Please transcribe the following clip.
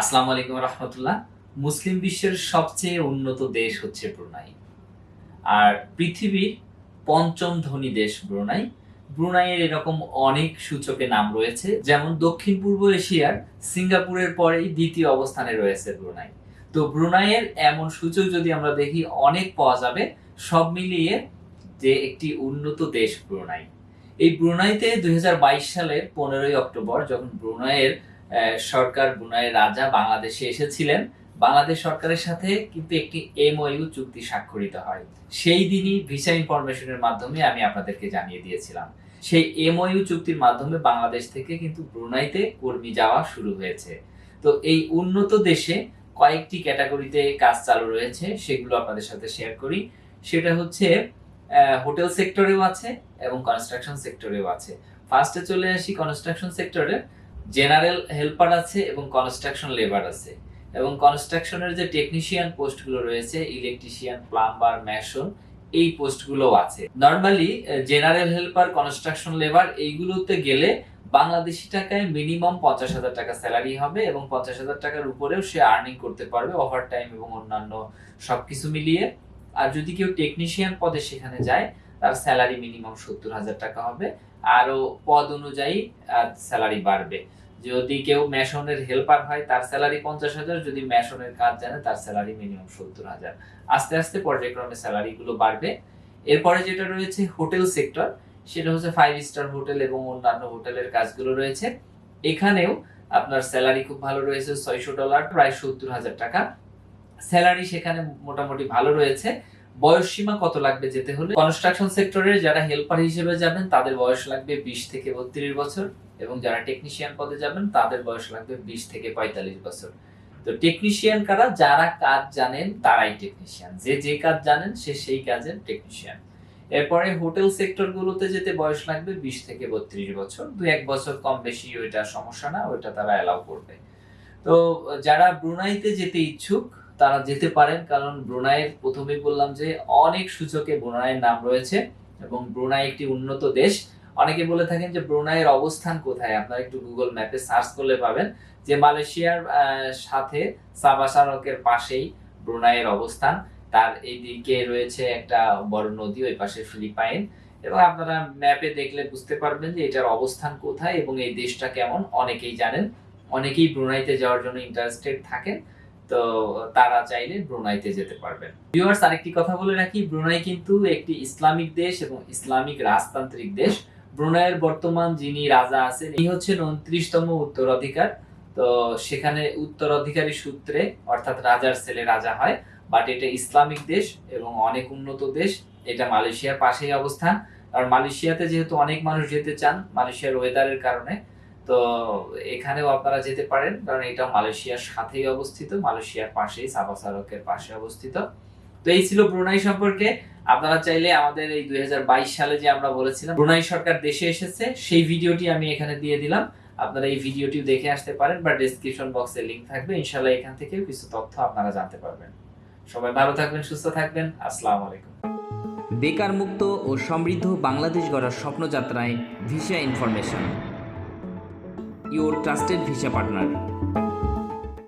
আসসালামু আলাইকুম রহমতুল্লাহ। মুসলিম বিশ্বের সবচেয়ে উন্নত দেশ হচ্ছে ব্রুনাই। আর পৃথিবীর পঞ্চম ধনী দেশ ব্রুনাই। ব্রুনাইয়ের এরকম অনেক সূচকে নাম রয়েছে, যেমন দক্ষিণ পূর্ব এশিয়ার সিঙ্গাপুরের পরেই দ্বিতীয় অবস্থানে রয়েছে ব্রুনাই। তো ব্রুনাইয়ের এমন সূচক যদি আমরা দেখি, অনেক পাওয়া যাবে, সব মিলিয়ে যে একটি উন্নত দেশ ব্রুনাই। এই ব্রুনাইতে দুই হাজার বাইশ সালের পনেরোই অক্টোবর, যখন ব্রুনাইয়ের সরকার ব্রুনাইয়ের রাজা বাংলাদেশে এসেছিলেন। বাংলাদেশ সরকারের সাথে কিন্তু একটি এমওইউ চুক্তি স্বাক্ষরিত হয়। সেই দিনই ভিসা ইনফরমেশনের মাধ্যমে আমি আপনাদেরকে জানিয়ে দিয়েছিলাম। সেই এমওইউ চুক্তির মাধ্যমে বাংলাদেশ থেকে কিন্তু ব্রুনাইতে কর্মী যাওয়া শুরু হয়েছে। তো এই উন্নত দেশে কয়েকটি ক্যাটাগরিতে কাজ চালু রয়েছে, সেগুলো আপনাদের সাথে শেয়ার করি। সেটা হচ্ছে হোটেল সেক্টরেও আছে এবং কনস্ট্রাকশন সেক্টরেও আছে। ফার্স্টে চলে আসি কনস্ট্রাকশন সেক্টরে। জেনারেল হেল্পার আছে এবং কনস্ট্রাকশন লেবার আছে। এবং কনস্ট্রাকশনের যে টেকনিশিয়ান পোস্টগুলো রয়েছে, ইলেকট্রিশিয়ান, প্লাম্বার, ম্যাশন, এই পোস্টগুলো আছে। Normally general helper, construction labour এইগুলোতে গেলে বাংলাদেশি টাকায় মিনিমাম পঞ্চাশ হাজার টাকা স্যালারি হবে এবং পঞ্চাশ হাজার টাকার উপরেও সে আর্নিং করতে পারবে ওভার টাইম এবং অন্যান্য সবকিছু মিলিয়ে। আর যদি কেউ টেকনিশিয়ান পদে সেখানে যায়, তার স্যালারি মিনিমাম সত্তর হাজার টাকা হবে। আরও পদ অনুযায়ী স্যালারি বাড়বে। যদি কেউ মেশনের হেল্পার হয়, তার স্যালারি পঞ্চাশ হাজার, যদি মেশনের কাজ জানে, তার স্যালারি মিনিমাম সত্তর হাজার। আস্তে আস্তে পর্যায়ক্রমে স্যালারি গুলো বাড়বে। এরপরে যেটা রয়েছে হোটেল সেক্টর সেটা হচ্ছে ফাইভ স্টার হোটেল এবং অন্যান্য হোটেলের কাজগুলো রয়েছে। এখানেও আপনার স্যালারি খুব ভালো রয়েছে, ছয়শো ডলার, প্রায় সত্তর হাজার টাকা। স্যালারি সেখানে মোটামুটি ভালো রয়েছে। বয়স সীমা কত লাগবে যেতে হলে? কনস্ট্রাকশন সেক্টরে যারা হেল্পার হিসেবে যাবেন, তাদের বয়স লাগবে বিশ থেকে বত্রিশ বছর এবং যারা টেকনিশিয়ান পদে যাবেন, তাদের বয়স লাগবে বিশ থেকে পঁয়তাল্লিশ বছর। তো টেকনিশিয়ান কারা? যারা কাজ জানেন, তারাই টেকনিশিয়ান যে যে কাজ জানেন, সে সেই কাজের টেকনিশিয়ান এরপরে হোটেল সেক্টর গুলোতে যেতে বয়স লাগবে বিশ থেকে বত্রিশ বছর। দু এক বছর কম বেশি ওইটা সমস্যা না, ওইটা তারা অ্যালাউ করবে। তো যারা ব্রুনাইতে যেতে ইচ্ছুক তারা যেতে পারেন, কারণ ব্রুনাইয়ের প্রথমেই বললাম যে অনেক সূচকে ব্রুনাইয়ের নাম রয়েছে এবং ব্রুনাই একটি উন্নত দেশ। অনেকে বলে থাকেন যে ব্রুনাইয়ের অবস্থান কোথায়? আপনারা একটু গুগল ম্যাপে সার্চ করলে পাবেন যে মালয়েশিয়ার সাথে সাবা সড়কের পাশেই ব্রুনাইয়ের অবস্থান। তার এই দিকে রয়েছে একটা বড় নদী ওই পাশে ফিলিপাইন। এবং আপনারা ম্যাপে দেখলে বুঝতে পারবেন যে এটার অবস্থান কোথায় এবং এই দেশটা কেমন। অনেকেই জানেন, অনেকেই ব্রুনাইতে যাওয়ার জন্য ইন্টারেস্টেড থাকেন। তো তারা চাইলে ব্রুনাইতে যেতে পারবেন। ভিউয়ার্স আরেকটি কথা বলে রাখি, ব্রুনাই কিন্তু একটি ইসলামিক দেশ এবং ইসলামিক রাজতান্ত্রিক দেশ। ব্রুনাইয়ের বর্তমান যিনি রাজা আছেন এই হচ্ছেন উনত্রিশতম উত্তরাধিকার। তো সেখানে উত্তরাধিকারী সূত্রে, অর্থাৎ রাজার ছেলে রাজা হয় বাট এটা ইসলামিক দেশ এবং অনেক উন্নত দেশ। এটা মালয়েশিয়ার পাশেই অবস্থান। আর মালয়েশিয়াতে যেহেতু অনেক মানুষ যেতে চান, মালয়েশিয়ার ওয়েদারের কারণে তো এখানেও আপনারা যেতে পারেন, কারণ এটা মালয়েশিয়ার সাথেই অবস্থিত, মালয়েশিয়ার পাশেই সাবা সড়কের পাশে অবস্থিত। তো এই ছিল ব্রুনাই সম্পর্কে। আপনারা চাইলে আমাদের এই দুই সালে যে আমরা বলেছিলাম, ব্রুনাই সরকার দেশে এসেছে, সেই ভিডিওটি আমি এখানে দিয়ে দিলাম। আপনারা এই ভিডিওটি দেখে আসতে পারেন বা ডেসক্রিপশন বক্সে লিংক থাকবে। ইনশাল্লাহ এখান থেকেও কিছু তথ্য আপনারা জানতে পারবেন। সবাই ভালো থাকবেন, সুস্থ থাকবেন। আসসালামু আলাইকুম। বেকার মুক্ত ও সমৃদ্ধ বাংলাদেশ গড়ার স্বপ্নযাত্রায় visa information. Your trusted visa partner